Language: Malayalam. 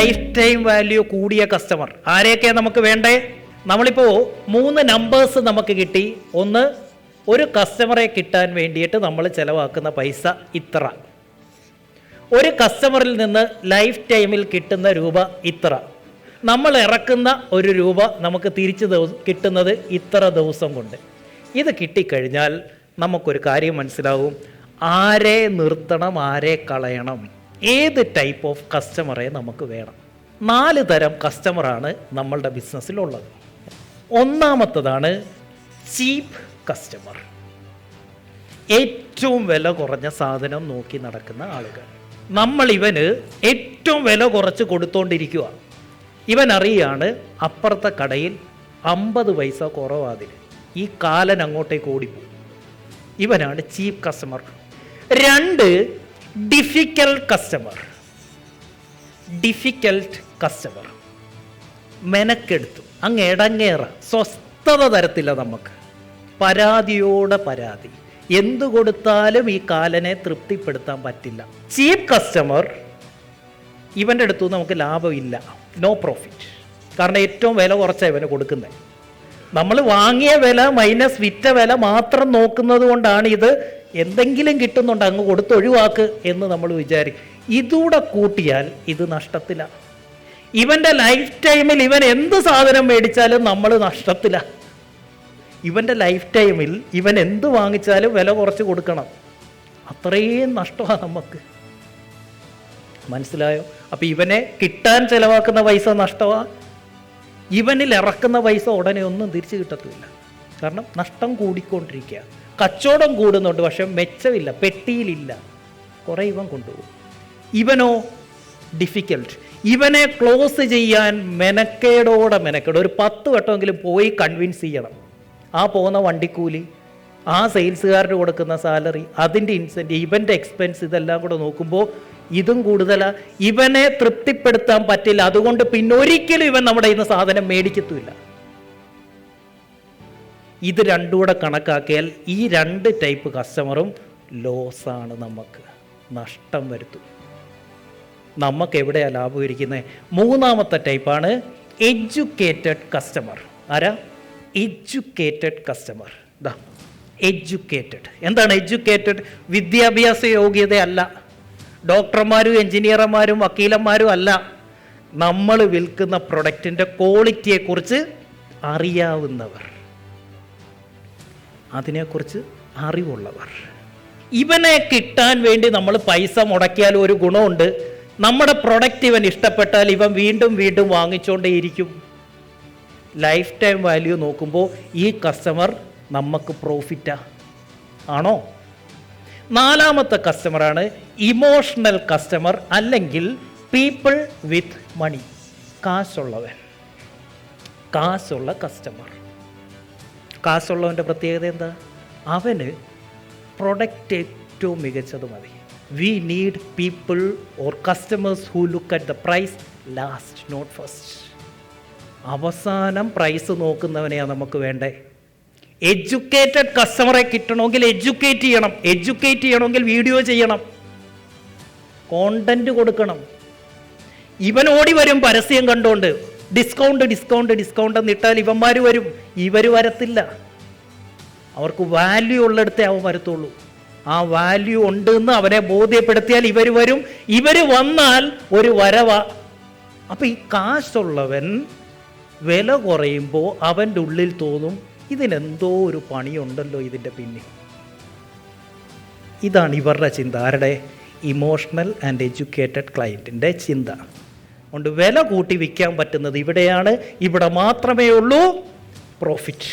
ലൈഫ് ടൈം വാല്യൂ കൂടിയ കസ്റ്റമർ ആരെയൊക്കെയാണ് നമുക്ക് വേണ്ടേ? നമ്മളിപ്പോൾ മൂന്ന് നമ്പേഴ്സ് നമുക്ക് കിട്ടി. ഒന്ന് ഒരു കസ്റ്റമറെ കിട്ടാൻ വേണ്ടിയിട്ട് നമ്മൾ ചിലവാക്കുന്ന പൈസ ഇത്ര. ഒരു കസ്റ്റമറിൽ നിന്ന് ലൈഫ് ടൈമിൽ കിട്ടുന്ന രൂപ ഇത്ര. നമ്മൾ ഇറക്കുന്ന ഒരു രൂപ നമുക്ക് തിരിച്ച് കിട്ടുന്നത് ഇത്ര ദിവസം കൊണ്ട്. ഇത് കിട്ടിക്കഴിഞ്ഞാൽ നമുക്കൊരു കാര്യം മനസ്സിലാവും. ആരെ നിർത്തണം ആരെ കളയണം. ഏത് ടൈപ്പ് ഓഫ് കസ്റ്റമറെ നമുക്ക് വേണം? നാല് തരം കസ്റ്റമറാണ് നമ്മളുടെ ബിസിനസ്സിലുള്ളത് ഒന്നാമത്തതാണ് ചീപ്പ് കസ്റ്റമർ ഏറ്റവും വില കുറഞ്ഞ സാധനം നോക്കി നടക്കുന്ന ആളുകൾ. നമ്മൾ ഇവന് ഏറ്റവും വില കുറച്ച് കൊടുത്തോണ്ടിരിക്കുക ഇവൻ അറിയാണ് അപ്പുറത്തെ കടയിൽ അമ്പത് പൈസ കുറവാതിന്. ഈ കാലൻ അങ്ങോട്ടേക്ക് ഓടിപ്പോകും. ഇവനാണ് ചീപ്പ് കസ്റ്റമർ രണ്ട് ഡിഫിക്കൽട്ട് കസ്റ്റമർ ഡിഫിക്കൽട്ട് കസ്റ്റമർ മെനക്കെടുത്തു. അങ്ങ് ഇടങ്ങേറ സ്വസ്ഥത തരത്തില്ല നമുക്ക്. പരാതിയോടെ പരാതി. എന്തു കൊടുത്താലും ഈ കാലനെ തൃപ്തിപ്പെടുത്താൻ പറ്റില്ല. ചീപ്പ് കസ്റ്റമർ ഇവന്റെ അടുത്തു നമുക്ക് ലാഭമില്ല. നോ പ്രോഫിറ്റ് കാരണം ഏറ്റവും വില കുറച്ചാണ് ഇവന് കൊടുക്കുന്നത്. നമ്മൾ വാങ്ങിയ വില മൈനസ് വിറ്റ വില മാത്രം നോക്കുന്നത് കൊണ്ടാണ് ഇത് എന്തെങ്കിലും കിട്ടുന്നുണ്ട് അങ്ങ് കൊടുത്ത് ഒഴിവാക്ക് എന്ന് നമ്മൾ വിചാരിക്കും ഇതൂടെ കൂട്ടിയാൽ ഇത് നഷ്ടത്തിലാണ് ഇവന്റെ ലൈഫ് ടൈമിൽ ഇവൻ എന്ത് സാധനം മേടിച്ചാലും നമ്മൾ നഷ്ടത്തിലാണ് ഇവന്റെ ലൈഫ് ടൈമിൽ ഇവൻ എന്ത് വാങ്ങിച്ചാലും വില കുറച്ച് കൊടുക്കണം. അത്രയും നഷ്ടമാണ് നമുക്ക് മനസ്സിലായോ? അപ്പം ഇവനെ കിട്ടാൻ ചിലവാക്കുന്ന പൈസ നഷ്ടമാണ് ഇവനിൽ ഇറക്കുന്ന പൈസ ഉടനെ ഒന്നും തിരിച്ചു കിട്ടത്തില്ല. കാരണം നഷ്ടം കൂടിക്കൊണ്ടിരിക്കുക കച്ചവടം കൂടുന്നുണ്ട് പക്ഷെ മെച്ചമില്ല പെട്ടിയിലില്ല. കുറേ ഇവൻ കൊണ്ടുപോകും. ഇവനോ ഡിഫിക്കൽട്ട് ഇവനെ ക്ലോസ് ചെയ്യാൻ മെനക്കേടോടെ മെനക്കേട്. ഒരു പത്ത് വട്ടമെങ്കിലും പോയി കൺവിൻസ് ചെയ്യണം. ആ പോകുന്ന വണ്ടിക്കൂലി ആ സെയിൽസുകാരന് കൊടുക്കുന്ന സാലറി അതിന്റെ ഇൻസെന്റീവ് ഇവന്റെ എക്സ്പെൻസ് ഇതെല്ലാം കൂടെ നോക്കുമ്പോൾ ഇതും കൂടുതലാണ് ഇവനെ തൃപ്തിപ്പെടുത്താൻ പറ്റില്ല. അതുകൊണ്ട് പിന്നെ ഒരിക്കലും ഇവൻ നമ്മുടെ ഇന്ന് സാധനം മേടിക്കത്തുമില്ല. ഇത് രണ്ടും കൂടെ കണക്കാക്കിയാൽ ഈ രണ്ട് ടൈപ്പ് കസ്റ്റമറും ലോസാണ് നമുക്ക്. നഷ്ടം വരുത്തും. നമുക്ക് എവിടെയാണ് ലാഭം ഇരിക്കുന്നത് മൂന്നാമത്തെ ടൈപ്പാണ് എഡ്യൂക്കേറ്റഡ് കസ്റ്റമർ ആരാ? എഡ്യൂക്കേറ്റഡ് കസ്റ്റമർ ഇതാ എഡ്യൂക്കേറ്റഡ് എന്താണ് എഡ്യൂക്കേറ്റഡ് വിദ്യാഭ്യാസ യോഗ്യതയല്ല. ഡോക്ടർമാരും എഞ്ചിനീയർമാരും വക്കീലന്മാരും അല്ല. നമ്മൾ വിൽക്കുന്ന പ്രൊഡക്റ്റിന്റെ ക്വാളിറ്റിയെക്കുറിച്ച് അറിയാവുന്നവർ. അതിനെക്കുറിച്ച് അറിവുള്ളവർ. ഇവനെ കിട്ടാൻ വേണ്ടി നമ്മൾ പൈസ മുടക്കിയാൽ ഒരു ഗുണമുണ്ട്. നമ്മുടെ പ്രൊഡക്റ്റ് ഇവൻ ഇഷ്ടപ്പെട്ടാൽ ഇവൻ വീണ്ടും വീണ്ടും വാങ്ങിച്ചുകൊണ്ടേയിരിക്കും ലൈഫ് ടൈം വാല്യൂ നോക്കുമ്പോൾ ഈ കസ്റ്റമർ നമുക്ക് പ്രോഫിറ്റാ ആണോ? നാലാമത്തെ കസ്റ്റമറാണ് ഇമോഷണൽ കസ്റ്റമർ അല്ലെങ്കിൽ പീപ്പിൾ വിത്ത് മണി കാശുള്ളവൻ. കാശുള്ള കസ്റ്റമർ കാശുള്ളവന്റെ പ്രത്യേകത എന്താ? അവന് പ്രൊഡക്റ്റ് ഏറ്റവും മികച്ചത് മതി. We need people or customers who look at the price last not first അവസാനം പ്രൈസ് നോക്കുന്നവനെയാണ് നമുക്ക് വേണ്ടേ. എഡ്യൂക്കേറ്റഡ് കസ്റ്റമറെ കിട്ടണമെങ്കിൽ എഡ്യൂക്കേറ്റ് ചെയ്യണം. എഡ്യൂക്കേറ്റ് ചെയ്യണമെങ്കിൽ വീഡിയോ ചെയ്യണം. കോണ്ടന്റ് കൊടുക്കണം. ഇവൻ ഓടി വരും പരസ്യം കണ്ടുകൊണ്ട് ഡിസ്കൗണ്ട് ഡിസ്കൗണ്ട് ഡിസ്കൗണ്ട് എന്നിട്ടാൽ ഇവന്മാർ വരും. ഇവർ വരത്തില്ല. അവർക്ക് വാല്യൂ ഉള്ളിടത്തേ അവൻ വരത്തുള്ളൂ. ആ വാല്യൂ ഉണ്ട് എന്ന് അവനെ ബോധ്യപ്പെടുത്തിയാൽ ഇവർ വരും. ഇവർ വന്നാൽ ഒരു വരവ. അപ്പം ഈ കാശുള്ളവൻ വില കുറയുമ്പോൾ അവന്റെ ഉള്ളിൽ തോന്നും ഇതിനെന്തോ ഒരു പണിയുണ്ടല്ലോ ഇതിന്റെ പിന്നിൽ. ഇതാണ് ഇവരുടെ ചിന്ത. ആരുടെ? ഇമോഷണൽ ആൻഡ് എഡ്യൂക്കേറ്റഡ് ക്ലയന്റിന്റെ ചിന്ത. അതുകൊണ്ട് വില കൂട്ടി വിൽക്കാൻ പറ്റുന്നത് ഇവിടെയാണ്. ഇവിടെ മാത്രമേ ഉള്ളൂ പ്രോഫിറ്റ്